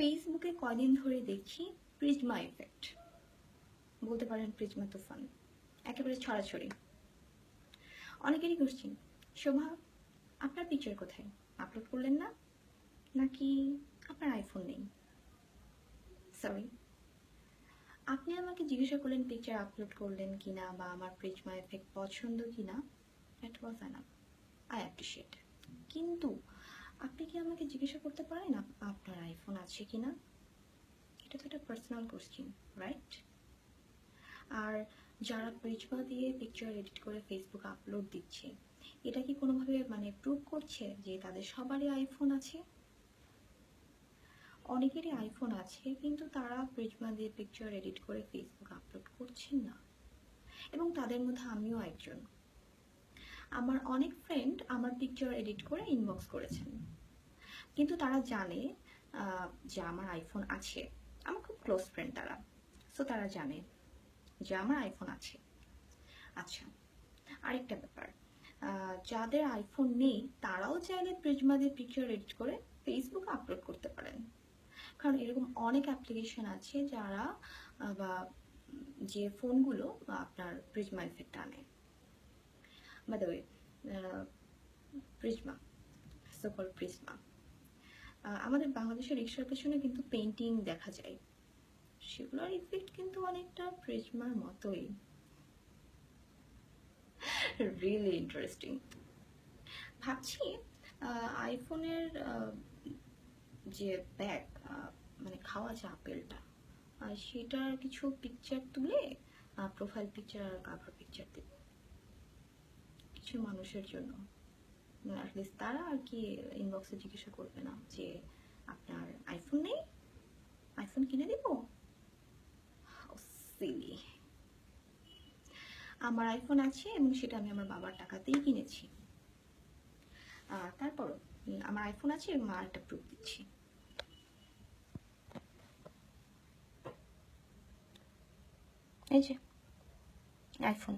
ফেসবুকে কদিন ধরে দেখি প্রিজমা এফেক্ট বলতে পারেন প্রিজমা তুফান একেবারে ছড়াছড়ি। অনেকেরই কোশ্চিন শোভা, আপনার পিকচার কোথায়? আপলোড করলেন না? নাকি আপনার আইফোন নেই? সরি আপনি আমাকে জিজ্ঞাসা করলেন পিকচার আপলোড করলেন কিনা বা আমার প্রিজমা এফেক্ট পছন্দ কিনা? দ্যাট ওয়াজ আই অ্যাপ্রিসিয়েট কিন্তু আপনি কি আমাকে জিজ্ঞাসা করতে পারেন? আইফোন কিনা? এটা তো একটা পার্সোনাল কোশ্চেন রাইট আর যারা প্রিজমা দিয়ে পিকচার এডিট করে ফেসবুক আপলোড দিচ্ছে, এটা কি কোনোভাবে মানে প্রুভ করছে যে তাদের সবারই আইফোন আছে? অনেকেরই আইফোন আছে, কিন্তু তারা প্রিজমা দিয়ে পিকচার এডিট করে ফেসবুক আপলোড করছেন না। এবং তাদের মধ্যে আমিও একজন। আমার অনেক ফ্রেন্ড আমার পিকচার এডিট করে ইনবক্স করেছেন। কিন্তু তারা জানে যে আমার আইফোন আছে, আমার খুব ক্লোজ ফ্রেন্ড তারা। সো তারা জানে যে আমার আইফোন আছে। আচ্ছা আরেকটা ব্যাপার। যাদের আইফোন নেই, তারাও চাইলে প্রিজমা দিয়ে পিকচার এডিট করে ফেসবুকে আপলোড করতে পারেন। কারণ এরকম অনেক অ্যাপ্লিকেশন আছে যারা বা যে ফোনগুলো আপনার প্রিজমা এফেক্ট আনে। বাই দ্য ওয়ে প্রিজমা সকল প্রিজমা আমাদের বাংলাদেশের রিক্সার পেছনে কিন্তু পেন্টিং দেখা যায়। সেগুলোর ইফেক্ট কিন্তু অনেকটা প্রিজমার মতোই। রিয়েলি ইন্টারেস্টিং ভাবছি আইফোনের যে ব্যাগ মানে খাওয়া যে আপেলটা সেটার কিছু পিকচার তুলে প্রোফাইল পিকচার আর কাভার পিকচার দেব। কিছু মানুষের জন্য। অ্যাটলিস্ট তারা আর কি ইনবক্সে জিজ্ঞাসা করবে না যে আপনার আইফোন নেই? আইফোন কিনে দিব? সিলি আমার আইফোন আছে এবং সেটা আমি আমার বাবার টাকাতেই কিনেছি। আহ, তারপরও আমার আইফোন আছে এবং মা একটা প্রুফ দিচ্ছি। এই যে আইফোন